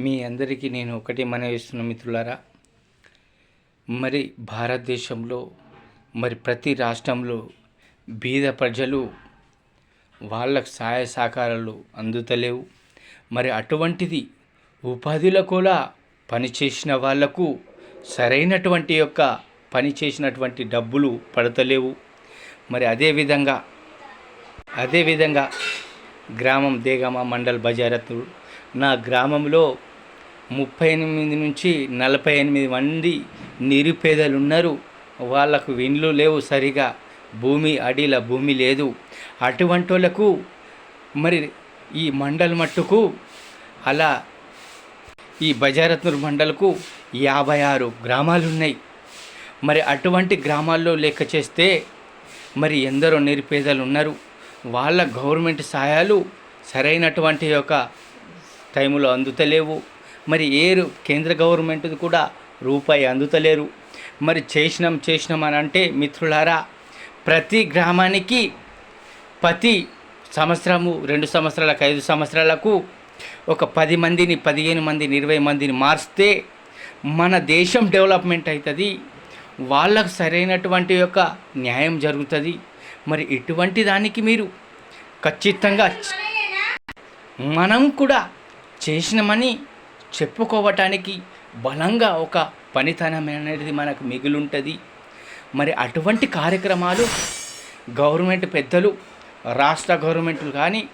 మీ అందరికీ నేను ఒకటి మనవిస్తున్న మిత్రులారా మరి భారతదేశంలో మరి ప్రతి రాష్ట్రంలో బీద ప్రజలు వాళ్ళకు సహాయ సహకారాలు అందుతలేవు. మరి అటువంటిది ఉపాధిలో కూడా పనిచేసిన వాళ్ళకు సరైనటువంటి యొక్క పని చేసినటువంటి డబ్బులు పడతలేవు. మరి అదేవిధంగా అదేవిధంగా గ్రామం దేగమ మండల్ బజారత్ నా గ్రామంలో ముప్పై ఎనిమిది నుంచి నలభై ఎనిమిది మంది నిరుపేదలు ఉన్నారు వాళ్ళకు ఇండ్లు లేవు సరిగా. భూమి అడిల భూమి లేదు. అటువంటి వాళ్ళకు మరి ఈ మండల్ మట్టుకు అలా ఈ బజారత్నూర్ మండలకు యాభై ఆరు గ్రామాలు ఉన్నాయి మరి అటువంటి గ్రామాల్లో లెక్క చేస్తే మరి ఎందరో నిరుపేదలు ఉన్నారు వాళ్ళ గవర్నమెంట్ సహాయాలు సరైనటువంటి యొక్క టైంలో అందుతలేవు. మరి ఏ కేంద్ర గవర్నమెంట్ కూడా రూపాయి అందుతలేరు. మరి చేసినాం చేసినాం అని అంటే మిత్రులారా ప్రతి గ్రామానికి ప్రతి సంవత్సరము రెండు సంవత్సరాలకు ఐదు సంవత్సరాలకు ఒక పది మందిని పదిహేను మందిని ఇరవై మందిని మార్స్తే మన దేశం డెవలప్మెంట్ అవుతుంది వాళ్ళకు సరైనటువంటి యొక్క న్యాయం జరుగుతుంది. మరి ఇటువంటి దానికి మీరు ఖచ్చితంగా మనం కూడా చేసినామని చెప్పుకోవటానికి బలంగా ఒక పనితనం అనేది మనకు మిగులుంటుంది. మరి అటువంటి కార్యక్రమాలు గవర్నమెంట్ పెద్దలు రాష్ట్ర గవర్నమెంట్లు కానీ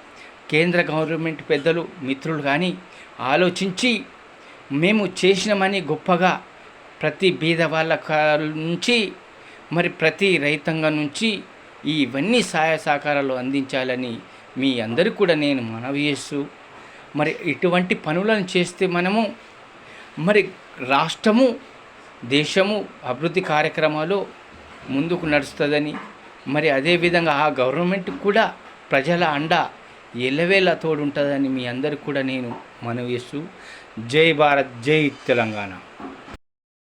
కేంద్ర గవర్నమెంట్ పెద్దలు మిత్రులు కానీ ఆలోచించి మేము చేసినామని గొప్పగా ప్రతి బీద వాళ్ళ నుంచి మరి ప్రతి రైతాంగం నుంచి ఇవన్నీ సహాయ సహకారాలు అందించాలని మీ అందరికీ కూడా నేను మనవి చేస్తూ మరి ఇటువంటి పనులను చేస్తే మనము మరి రాష్ట్రము దేశము అభివృద్ధి కార్యక్రమాలు ముందుకు నడుస్తుందని మరి అదేవిధంగా ఆ గవర్నమెంట్ కూడా ప్రజల అండ ఎల్లవేళ తోడుంటుందని మీ అందరికి కూడా నేను మనవి చేస్తూ జై భారత్ జై తెలంగాణ.